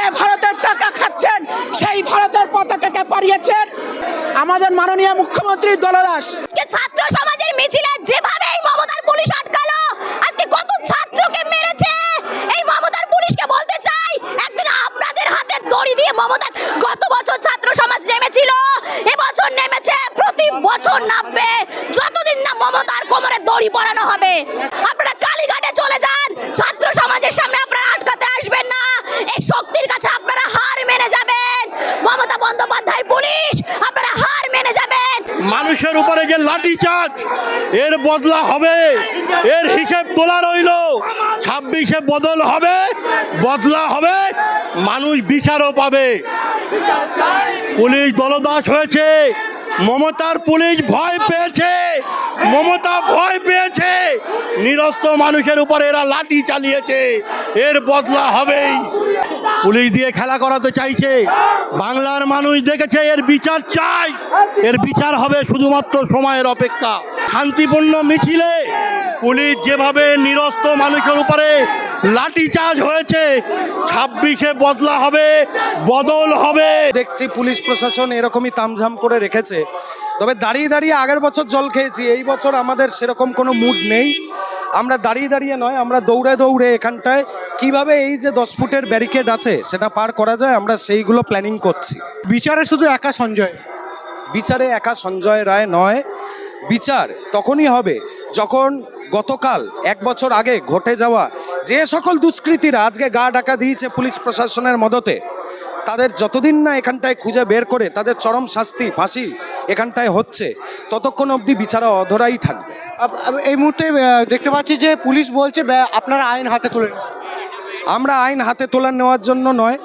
যে ভারতের টাকা খাচ্ছেন, সেই ভারতের পতাকাকে পাড়িয়েছেন আমাদের মাননীয় মুখ্যমন্ত্রী দলদাস। ছাত্র সমাজের মিছিলে যেভাবে এই মমতার পুলিশ আটকালো, আজকে কত ছাত্রকে মেরেছে, এই মমতার পুলিশকে বলতে চাই, একদিন আপনাদের হাতে দড়ি দিয়ে মমতা গত বছর ছাত্র সমাজ নেমেছিল, এবছর নেমেছে, প্রতি বছর নামবে, যতদিন না মমতার কোমরে দড়ি পরানো হবে। উপরে যে লাঠি চার্জ এর বদলা হবে, এর হিসেব তোলা রইল। ছাব্বিশে বদল হবে, বদলা হবে, মানুষ বিচারও পাবে। পুলিশ দলদাস হয়েছে, মমতার পুলিশ ভয় পেয়েছে, মমতা ভয় পেয়েছে। নিরস্ত মানুষের উপর এরা লাঠি চালিয়েছে। এর বদলা হবেই। পুলিশ দিয়ে খেলা করাতে চাইছে। বাংলার মানুষ দেখেছে, এর বিচার চাই। এর বিচার হবে শুধুমাত্র সময়ের অপেক্ষা। শান্তিপূর্ণ মিছিলে পুলিশ যেভাবে নিরস্ত মানুষের উপরে লাঠি চার্জ হয়েছে, ছাব্বিশে বদলা হবে, বদল হবে। দেখছি পুলিশ প্রশাসন এরকমই তামঝাম করে রেখেছে। তবে দাঁড়িয়ে দাঁড়িয়ে আগের বছর জল খেয়েছি, এই বছর আমাদের সেরকম কোনো মুড নেই। আমরা দাঁড়িয়ে দাঁড়িয়ে নয়, আমরা দৌড়ে দৌড়ে এখানটায় কীভাবে এই যে দশ ফুটের ব্যারিকেড আছে সেটা পার করা যায়, আমরা সেইগুলো প্ল্যানিং করছি। বিচারে শুধু একা সঞ্জয়, বিচারে একা সঞ্জয় রায় নয়, বিচার তখনই হবে যখন গতকাল, এক বছর আগে ঘটে যাওয়া যে সকল দুষ্কৃতীরা আজকে গা ডাকা দিয়েছে পুলিশ প্রশাসনের মদতে, তাদের যতদিন না এখানটায় খুঁজে বের করে, তাদের চরম শাস্তি, ফাঁসি এখানটায় হচ্ছে, ততক্ষণ অবধি বিচারা অধরাই থাকবে। এই মুহূর্তে দেখতে পাচ্ছি যে পুলিশ বলছে আপনারা আইন হাতে তুলে আমরা আইন হাতে তোলা নেওয়ার জন্য নয়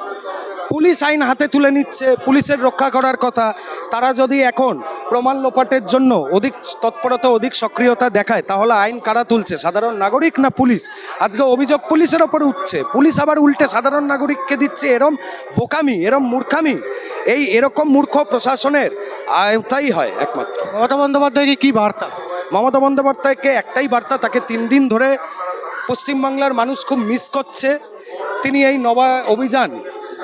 পুলিশ আইন হাতে তুলে নিচ্ছে পুলিশের রক্ষা করার কথা। তারা যদি এখন প্রমাণ লোপাটের জন্য অধিক তৎপরতা অধিক সক্রিয়তা দেখায় তাহলে আইন কারা তুলছে সাধারণ নাগরিক না পুলিশ? আজকে অভিযোগ পুলিশের ওপরে উঠছে পুলিশ আবার উল্টে সাধারণ নাগরিককে দিচ্ছে এরম বোকামি এরম মূর্খামি। এই এরকম মূর্খ প্রশাসনের আয়তাই হয় একমাত্র। মমতা বন্দ্যোপাধ্যায়কে কি বার্তা? মমতা বন্দ্যোপাধ্যায়কে একটাই বার্তা, তাকে তিন দিন ধরে পশ্চিমবাংলার মানুষ খুব মিস করছে। তিনি এই নবা অভিযান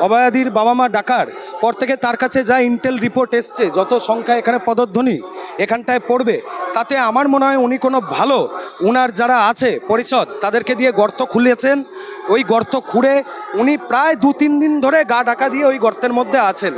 অবায়াদির বাবা মা ডাকার, পর থেকে তার কাছে যা ইন্টেল রিপোর্ট এসছে, যত সংখ্যা এখানে পদধ্বনি এখানটায় পড়বে, তাতে আমার মনে হয় উনি কোনো ভালো, উনার যারা আছে পরিষদ, তাদেরকে দিয়ে গর্ত খুলেছেন। ওই গর্ত খুঁড়ে উনি প্রায় দু তিন দিন ধরে গা ডাকা দিয়ে ওই গর্তের মধ্যে আছেন।